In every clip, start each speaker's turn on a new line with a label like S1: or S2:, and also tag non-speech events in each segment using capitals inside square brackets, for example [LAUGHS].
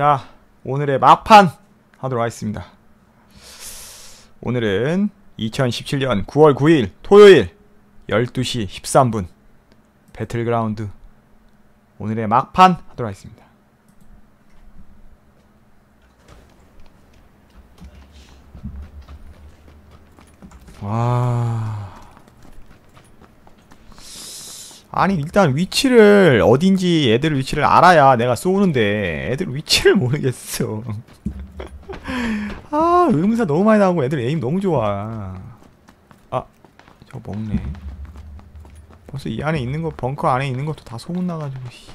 S1: 자, 오늘의 막판 하도록 하겠습니다. 오늘은 2017년 9월 9일 토요일 12시 13분 배틀그라운드 오늘의 막판 하도록 하겠습니다. 와. 아니 일단 위치를 어딘지 애들 위치를 알아야 내가 쏘는데 애들 위치를 모르겠어. [LAUGHS] 아 의문사 너무 많이 나오고 애들 에임 너무 좋아. 아 저거 먹네. 벌써 이 안에 있는 거 벙커 안에 있는 것도 다 소문나가지고 씨.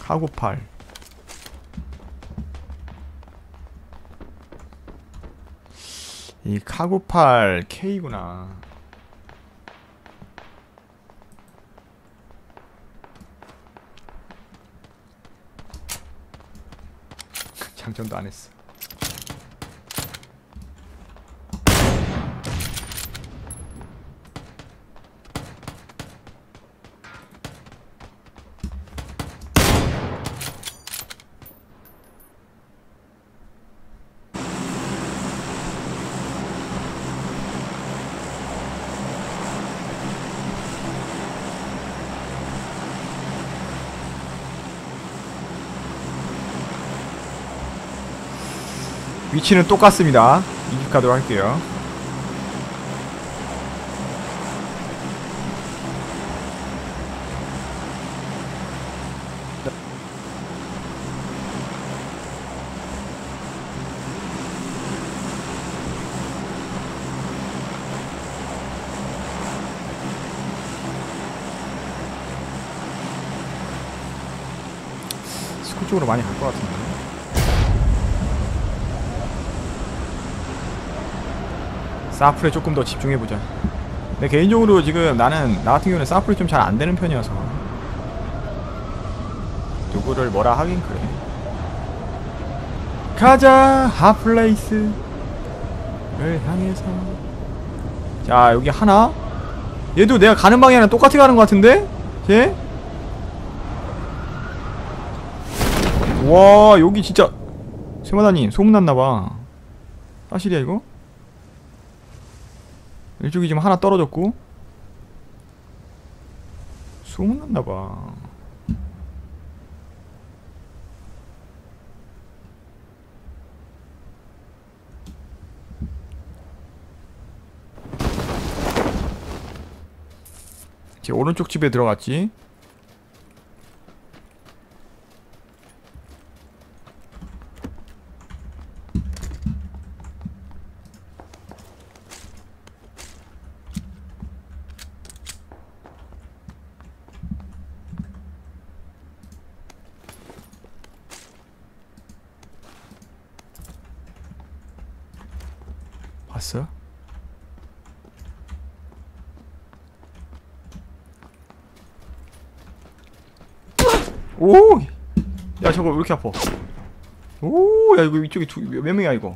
S1: 카고팔 이 카고팔 K구나. 장전도 안 했어 위치는 똑같습니다. 이직하도록 할게요. 스쿠 쪽으로 많이 갈 것 같은데 사플에 조금 더 집중해보자. 근데 개인적으로 지금 나는 나 같은 경우는 사플이 좀 잘 안되는 편이어서. 누구를 뭐라 하긴 그래. 가자 핫플레이스를 향해서. 자 여기 하나? 얘도 내가 가는 방향이랑 똑같이 가는 것 같은데? 쟤? 와 여기 진짜. 세마다님 소문났나봐. 사실이야 이거? 이쪽이 지금 하나 떨어졌고. 소문났나봐. 제 오른쪽 집에 들어갔지 봤어? 오! 야 저거 왜 이렇게 아파 오! 야 이거 이쪽에 두, 몇 명이야 이거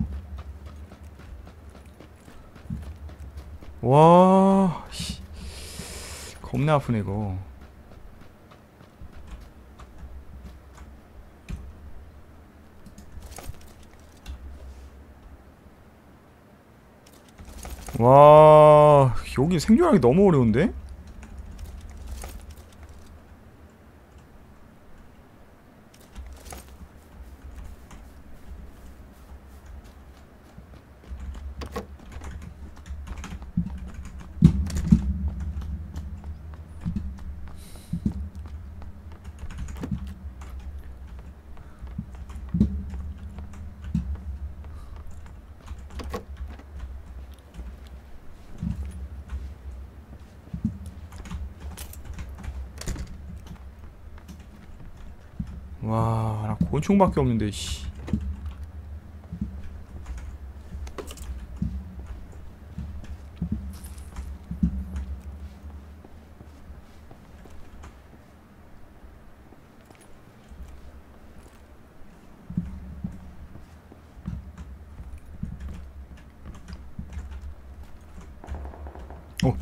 S1: 와 씨. 겁나 아프네 이거 와 여기 생존하기 너무 어려운데? 와, 나 곤충밖에 없는데, 씨. 어.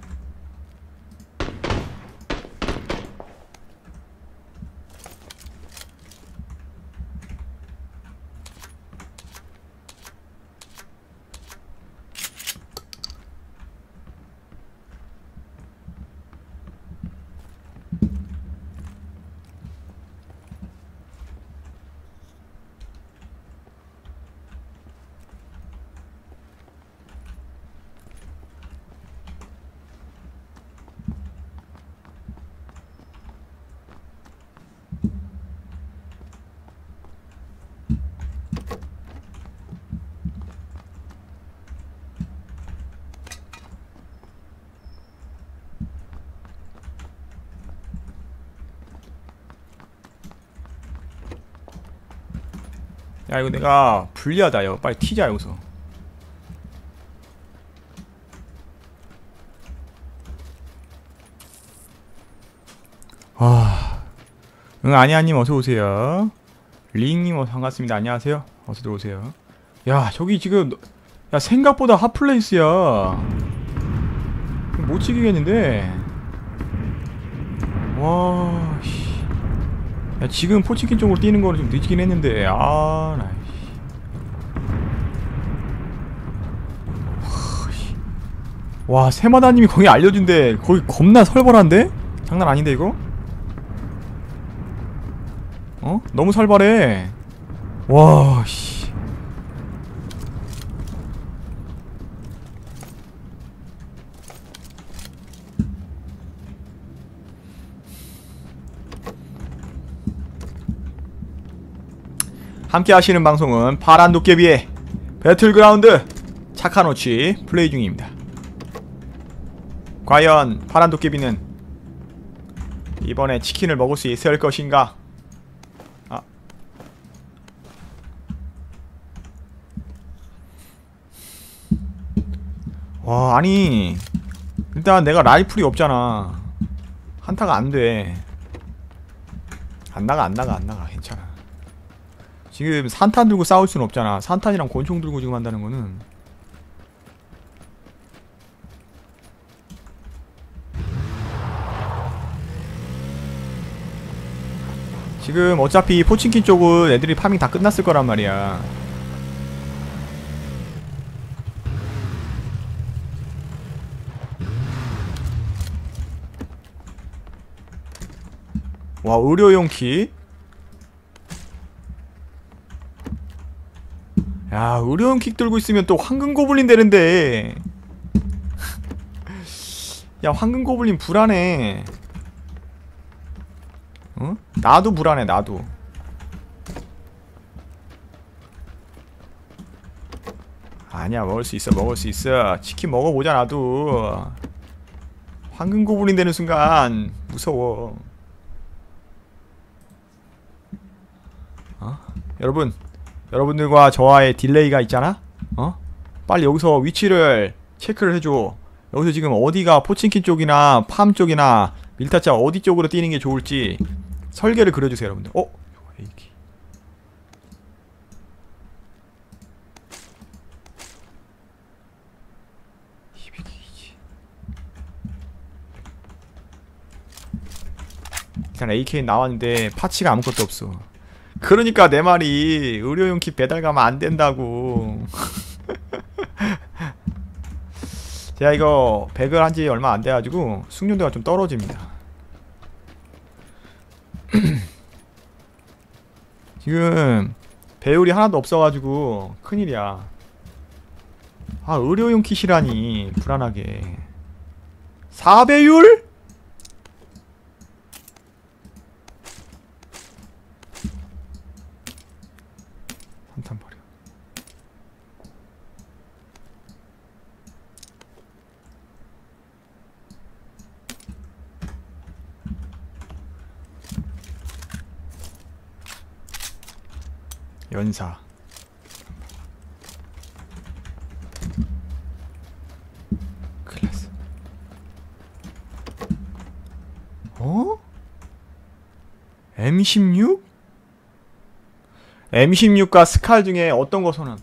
S1: 야 이거 내가 불리하다 이거 빨리 튀자 여기서 아, 응 아니야님 어서 오세요. 링님 어 반갑습니다. 안녕하세요. 어서 들어오세요. 야 저기 지금 야 생각보다 핫플레이스야. 못 치겠는데. 와, 씨. 야 지금 포치킨 쪽으로 뛰는 거는 좀 늦긴 했는데 아, 나. 씨. 와 세마다님이 거기 알려준데 거기 겁나 설벌한데? 장난 아닌데 이거? 어? 너무 살벌해. 와, 씨. 함께 하시는 방송은 파란 도깨비의 배틀그라운드 착한오치 플레이 중입니다. 과연 파란 도깨비는 이번에 치킨을 먹을 수 있을 것인가? 와 아니 일단 내가 라이플이 없잖아. 한타가 안 돼. 안 나가 안 나가 안 나가. 괜찮아 지금 산탄 들고 싸울 순 없잖아. 산탄이랑 권총 들고 지금 한다는 거는. 지금 어차피 포친킨 쪽은 애들이 파밍 다 끝났을 거란 말이야. 와 의료용 키. 야 의료용 킥 들고 있으면 또 황금 고블린 되는데. 야 황금 고블린 불안해. 어? 나도 불안해 나도. 아니야 먹을 수 있어 먹을 수 있어 치킨 먹어보자 나도 황금 고블린 되는 순간 무서워 여러분 여러분들과 저와의 딜레이가 있잖아? 어? 빨리 여기서 위치를 체크를 해줘 여기서 지금 어디가 포친킨 쪽이나 팜 쪽이나 밀타짜 어디 쪽으로 뛰는 게 좋을지 설계를 그려주세요 여러분들 어? 일단 AK 나왔는데 파츠가 아무것도 없어 그러니까 내 말이 의료용 킷 배달 가면 안 된다고. [LAUGHS] 제가 이거 백을 한 지 얼마 안 돼가지고 숙련도가 좀 떨어집니다. [CLEARS THROAT] 지금 배율이 하나도 없어가지고 큰일이야. 아 의료용 킷이라니 불안하게. 4배율? 한탄 버려 연사 어? M16? M16과 스칼 중에 어떤 거 선언?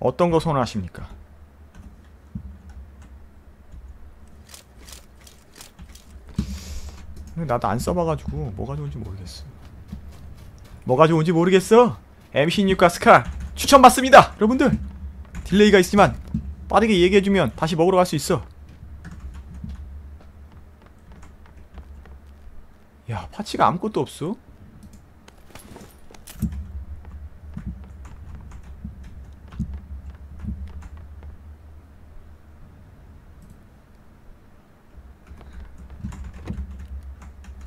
S1: 어떤 거 선호하십니까? 나도 안 써봐가지고 뭐가 좋은지 모르겠어. 뭐가 좋은지 모르겠어. M16과 스칼 추천받습니다 여러분들. 딜레이가 있지만 빠르게 얘기해주면 다시 먹으러 갈 수 있어. 야 파츠가 아무것도 없어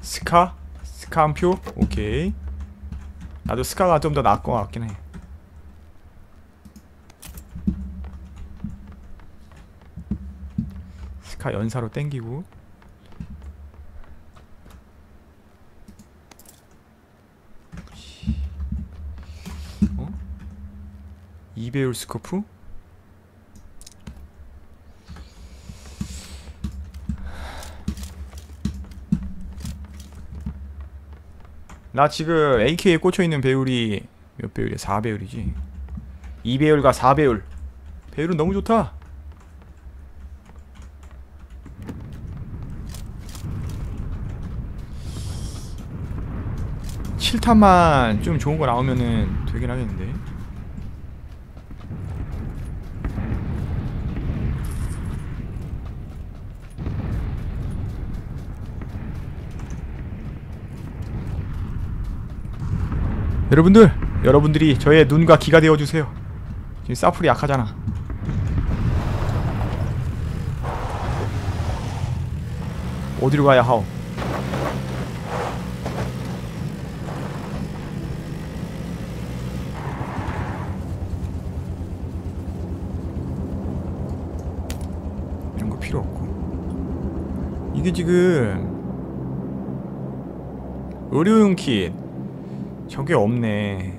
S1: 스카? 스카 한 표? 오케이 나도 스카가 좀 더 나을 것 같긴 해 스카 연사로 땡기고 어? 이베울 스코프? 나 지금 AK에 꽂혀있는 배율이 몇 배율이야? 4배율이지. 2배율과 4배율. 배율은 너무 좋다. 7탄만 좀 좋은 거 나오면은 되긴 하겠는데 여러분들 여러분들이 저의 눈과 귀가 되어주세요. 지금 사플이 약하잖아. 어디로 가야 하오? 이런 거 필요 없고. 이게 지금 의료용 킷 저게 없네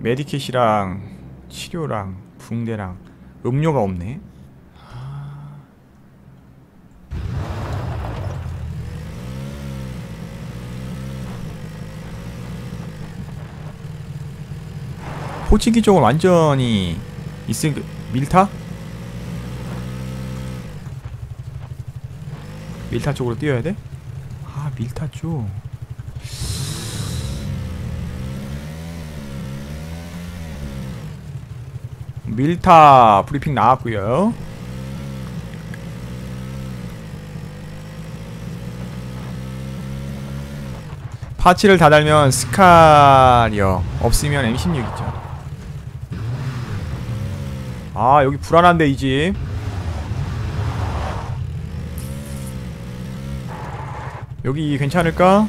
S1: 메디킷이랑 치료랑 붕대랑 음료가 없네 포치기 쪽은 완전히 있으니까 밀타? 밀타 쪽으로 뛰어야 돼? 아 밀타 쪽 밀타 브리핑 나왔고요. 파츠를 다 달면 스카리어 없으면 M16 있죠. 아 여기 불안한데 이 집. 여기 괜찮을까?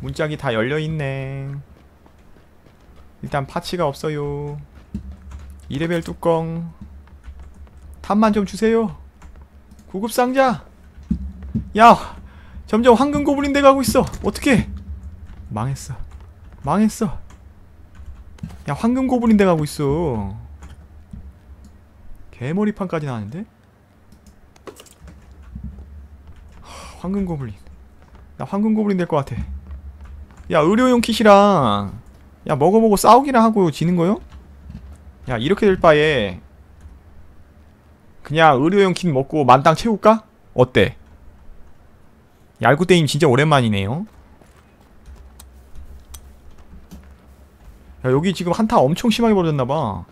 S1: 문짝이 다 열려있네 일단 파츠가 없어요. 2레벨 뚜껑. 탑만 좀 주세요. 구급 상자. 야 점점 황금 고블린 돼 가고 있어. 어떻게 망했어. 망했어. 야 황금 고블린 돼 가고 있어. 개머리판까지 나왔는데? 하, 황금 고블린. 나 황금 고블린 될 것 같아. 야 의료용 킷이랑 야 먹어보고 싸우기나 하고 지는 거요? 야 이렇게 될 바에 그냥 의료용 킷 먹고 만땅 채울까? 어때? 얄구떼임 진짜 오랜만이네요 야 여기 지금 한타 엄청 심하게 벌어졌나봐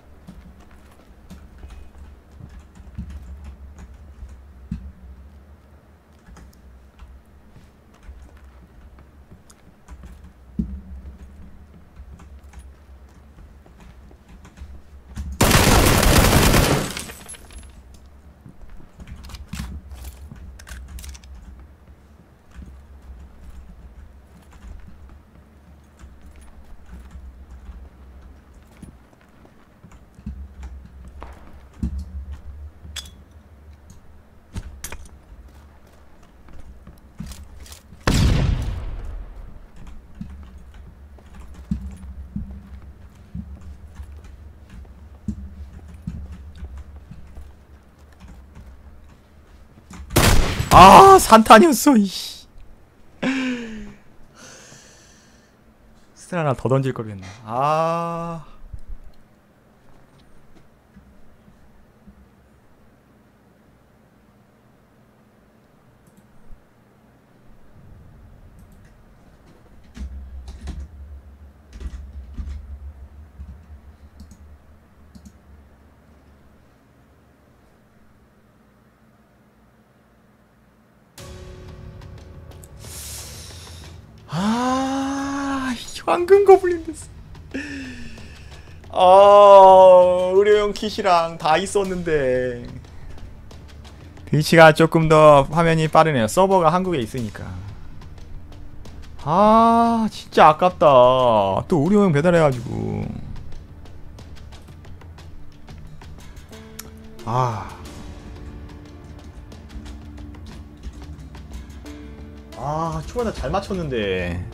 S1: 아 산탄이었어 스텔 하나 더 던질 거겠네. 아 황금 거블린 됐어. 아, 의료용 킷이랑 다 있었는데. 위치가 조금 더 화면이 빠르네요. 서버가 한국에 있으니까. 아, 진짜 아깝다. 또 의료용 배달해가지고. 아. 아, 초반에 잘 맞췄는데.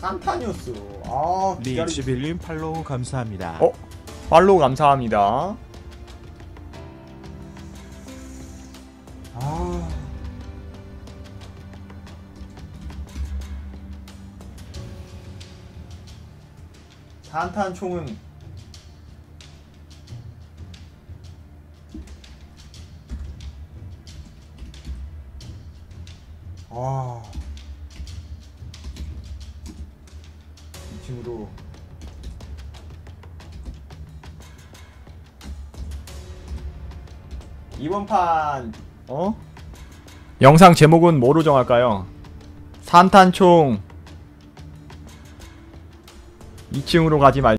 S1: 산타뉴스. 아, 기다리...
S2: 리치빌님 팔로우 감사합니다.
S1: 어? 팔로우 감사합니다. 아. 산탄총은 아. 이번 판 어? 영상 제목은 뭐로 정할까요? 산탄총 2층으로 가지 말